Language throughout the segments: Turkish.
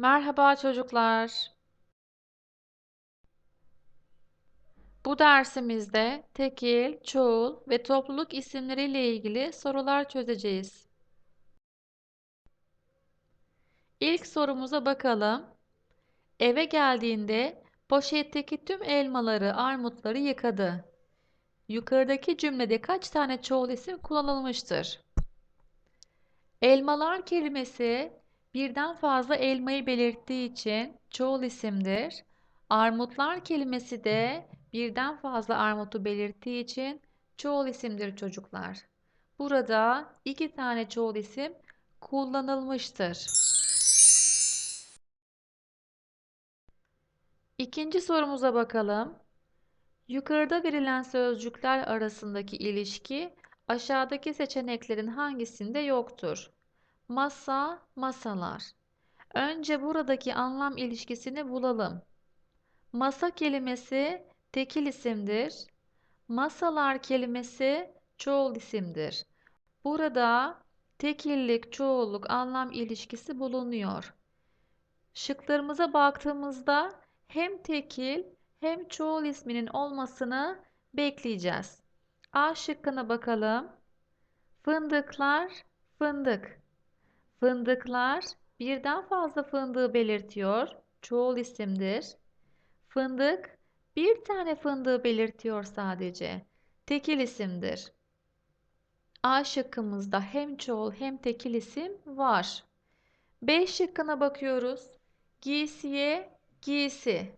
Merhaba çocuklar. Bu dersimizde tekil, çoğul ve topluluk isimleriyle ilgili sorular çözeceğiz. İlk sorumuza bakalım. Eve geldiğinde poşetteki tüm elmaları, armutları yıkadı. Yukarıdaki cümlede kaç tane çoğul isim kullanılmıştır? Elmalar kelimesi birden fazla elmayı belirttiği için çoğul isimdir. Armutlar kelimesi de birden fazla armutu belirttiği için çoğul isimdir çocuklar. Burada iki tane çoğul isim kullanılmıştır. İkinci sorumuza bakalım. Yukarıda verilen sözcükler arasındaki ilişki aşağıdaki seçeneklerin hangisinde yoktur? Masa, masalar. Önce buradaki anlam ilişkisini bulalım. Masa kelimesi tekil isimdir. Masalar kelimesi çoğul isimdir. Burada tekillik, çoğulluk anlam ilişkisi bulunuyor. Şıklarımıza baktığımızda hem tekil hem çoğul isminin olmasını bekleyeceğiz. A şıkkına bakalım. Fındıklar, fındık. Fındıklar birden fazla fındığı belirtiyor. Çoğul isimdir. Fındık bir tane fındığı belirtiyor sadece. Tekil isimdir. A şıkkımızda hem çoğul hem tekil isim var. B şıkkına bakıyoruz. Giysiye, giysi.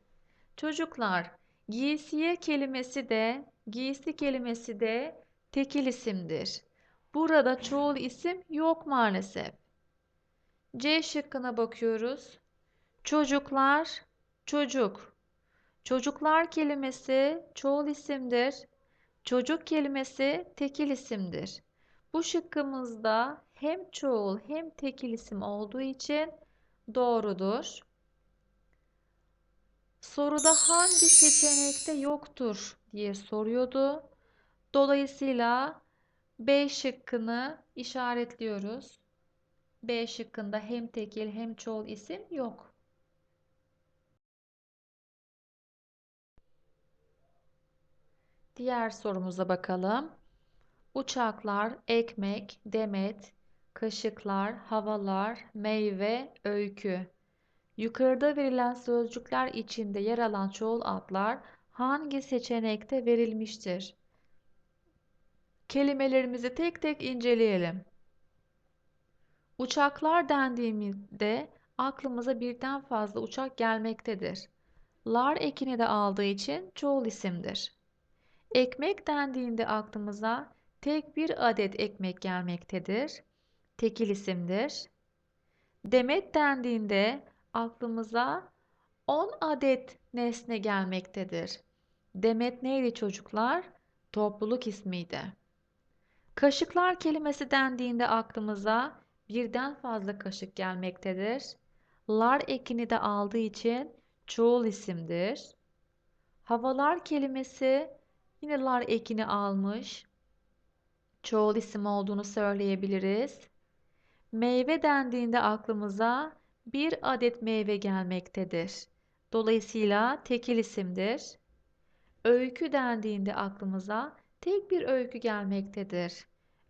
Çocuklar, giysiye kelimesi de, giysi kelimesi de tekil isimdir. Burada çoğul isim yok maalesef. C şıkkına bakıyoruz. Çocuklar, çocuk. Çocuklar kelimesi çoğul isimdir. Çocuk kelimesi tekil isimdir. Bu şıkkımızda hem çoğul hem tekil isim olduğu için doğrudur. Soruda hangi seçenekte yoktur diye soruyordu. Dolayısıyla B şıkkını işaretliyoruz. B şıkkında hem tekil hem çoğul isim yok. Diğer sorumuza bakalım. Uçaklar, ekmek, demet, kaşıklar, havalar, meyve, öykü. Yukarıda verilen sözcükler içinde yer alan çoğul adlar hangi seçenekte verilmiştir? Kelimelerimizi tek tek inceleyelim. Uçaklar dendiğimizde aklımıza birden fazla uçak gelmektedir. Lar ekini de aldığı için çoğul isimdir. Ekmek dendiğinde aklımıza tek bir adet ekmek gelmektedir. Tekil isimdir. Demet dendiğinde aklımıza 10 adet nesne gelmektedir. Demet neydi çocuklar? Topluluk ismiydi. Kaşıklar kelimesi dendiğinde aklımıza birden fazla kaşık gelmektedir. Lar ekini de aldığı için çoğul isimdir. Havalar kelimesi yine lar ekini almış. Çoğul isim olduğunu söyleyebiliriz. Meyve dendiğinde aklımıza bir adet meyve gelmektedir. Dolayısıyla tekil isimdir. Öykü dendiğinde aklımıza tek bir öykü gelmektedir.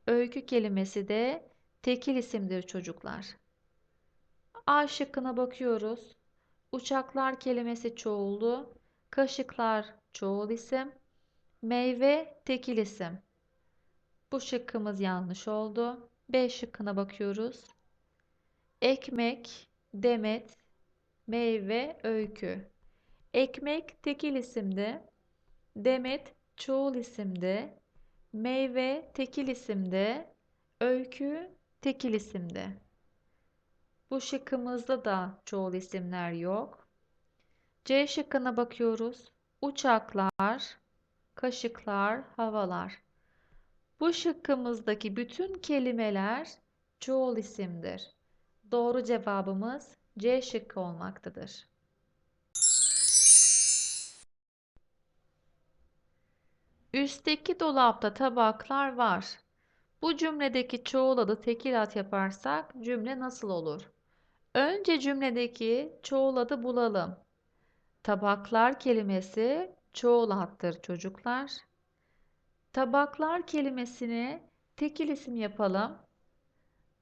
Öykü kelimesi de tekil isimdir çocuklar. A şıkkına bakıyoruz. Uçaklar kelimesi çoğuldu. Kaşıklar çoğul isim. Meyve tekil isim. Bu şıkkımız yanlış oldu. B şıkkına bakıyoruz. Ekmek, demet, meyve, öykü. Ekmek tekil isimdi. Demet çoğul isimdi. Meyve tekil isimdi. Öykü tekil isimdi. Bu şıkkımızda da çoğul isimler yok. C şıkkına bakıyoruz. Uçaklar, kaşıklar, havalar. Bu şıkkımızdaki bütün kelimeler çoğul isimdir. Doğru cevabımız C şıkkı olmaktadır. Üstteki dolapta tabaklar var. Bu cümledeki çoğul adı tekil ad yaparsak cümle nasıl olur? Önce cümledeki çoğul adı bulalım. Tabaklar kelimesi çoğul addır çocuklar. Tabaklar kelimesini tekil isim yapalım.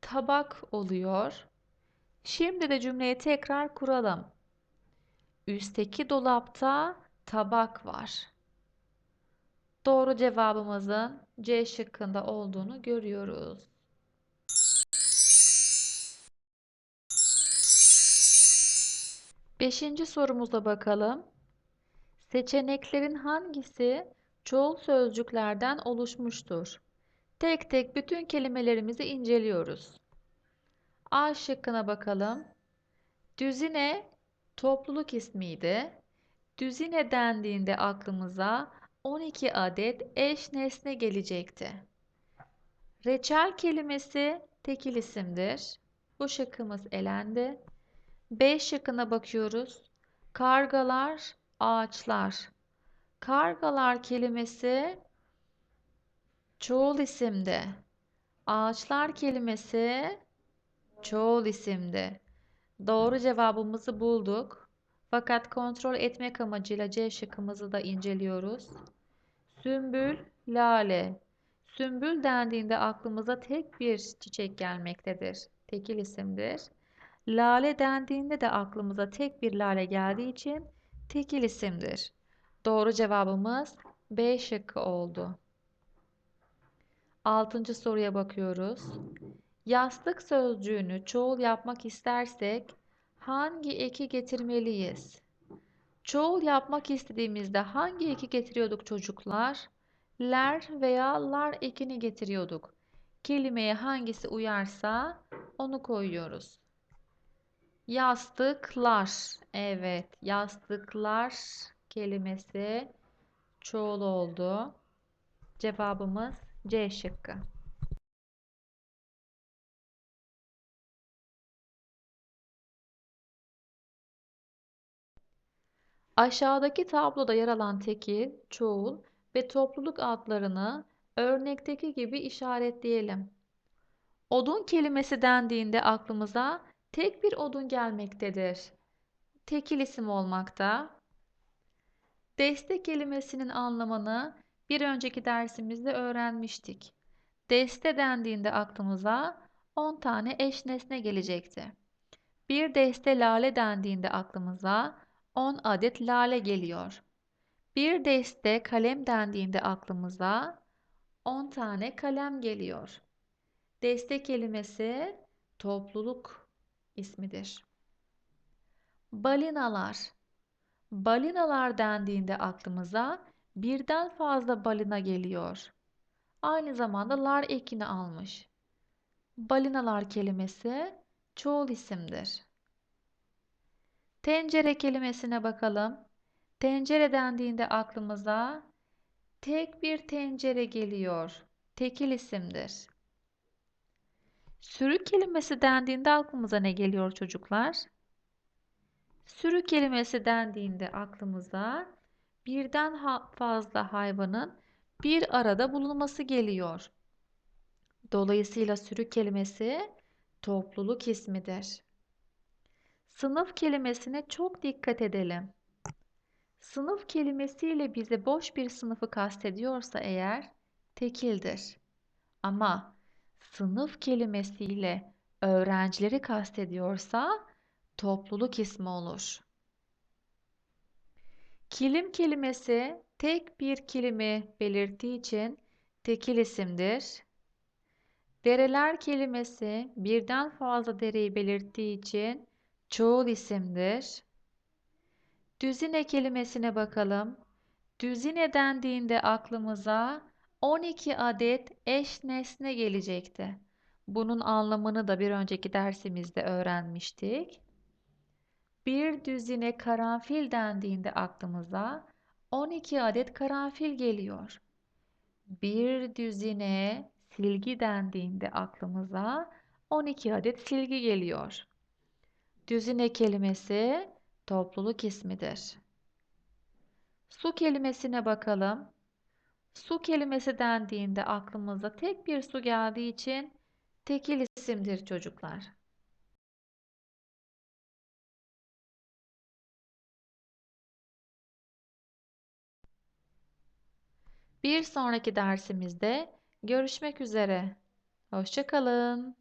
Tabak oluyor. Şimdi de cümleyi tekrar kuralım. Üstteki dolapta tabak var. Doğru cevabımızın C şıkkında olduğunu görüyoruz. Beşinci sorumuza bakalım. Seçeneklerin hangisi çoğul sözcüklerden oluşmuştur? Tek tek bütün kelimelerimizi inceliyoruz. A şıkkına bakalım. Düzine topluluk ismiydi. Düzine dendiğinde aklımıza 12 adet eş nesne gelecekti. Reçel kelimesi tekil isimdir. Bu şıkkımız elendi. B şıkkına bakıyoruz. Kargalar, ağaçlar. Kargalar kelimesi çoğul isimdi. Ağaçlar kelimesi çoğul isimdi. Doğru cevabımızı bulduk. Fakat kontrol etmek amacıyla C şıkkımızı da inceliyoruz. Sümbül, lale. Sümbül dendiğinde aklımıza tek bir çiçek gelmektedir. Tekil isimdir. Lale dendiğinde de aklımıza tek bir lale geldiği için tekil isimdir. Doğru cevabımız B şıkkı oldu. Altıncı soruya bakıyoruz. Yastık sözcüğünü çoğul yapmak istersek hangi eki getirmeliyiz? Çoğul yapmak istediğimizde hangi eki getiriyorduk çocuklar? Ler veya lar ekini getiriyorduk. Kelimeye hangisi uyarsa onu koyuyoruz. Yastıklar. Evet, yastıklar kelimesi çoğul oldu. Cevabımız C şıkkı. Aşağıdaki tabloda yer alan tekil, çoğul ve topluluk adlarını örnekteki gibi işaretleyelim. Odun kelimesi dendiğinde aklımıza tek bir odun gelmektedir. Tekil isim olmakta. Deste kelimesinin anlamını bir önceki dersimizde öğrenmiştik. Deste dendiğinde aklımıza 10 tane eş nesne gelecekti. Bir deste lale dendiğinde aklımıza 10 adet lale geliyor. Bir deste kalem dendiğinde aklımıza 10 tane kalem geliyor. Deste kelimesi topluluk ismidir. Balinalar. Balinalar dendiğinde aklımıza birden fazla balina geliyor. Aynı zamanda lar ekini almış. Balinalar kelimesi çoğul isimdir. Tencere kelimesine bakalım. Tencere dendiğinde aklımıza tek bir tencere geliyor. Tekil isimdir. Sürü kelimesi dendiğinde aklımıza ne geliyor çocuklar? Sürü kelimesi dendiğinde aklımıza birden fazla hayvanın bir arada bulunması geliyor. Dolayısıyla sürü kelimesi topluluk ismidir. Sınıf kelimesine çok dikkat edelim. Sınıf kelimesiyle bize boş bir sınıfı kastediyorsa eğer tekildir. Ama sınıf kelimesiyle öğrencileri kastediyorsa topluluk ismi olur. Kilim kelimesi tek bir kilimi belirttiği için tekil isimdir. Dereler kelimesi birden fazla dereyi belirttiği için çoğul isimdir. Düzine kelimesine bakalım. Düzine dendiğinde aklımıza 12 adet eş nesne gelecekti. Bunun anlamını da bir önceki dersimizde öğrenmiştik. Bir düzine karanfil dendiğinde aklımıza 12 adet karanfil geliyor. Bir düzine silgi dendiğinde aklımıza 12 adet silgi geliyor. Düzine kelimesi topluluk ismidir. Su kelimesine bakalım. Su kelimesi dendiğinde aklımıza tek bir su geldiği için tekil isimdir çocuklar. Bir sonraki dersimizde görüşmek üzere. Hoşçakalın.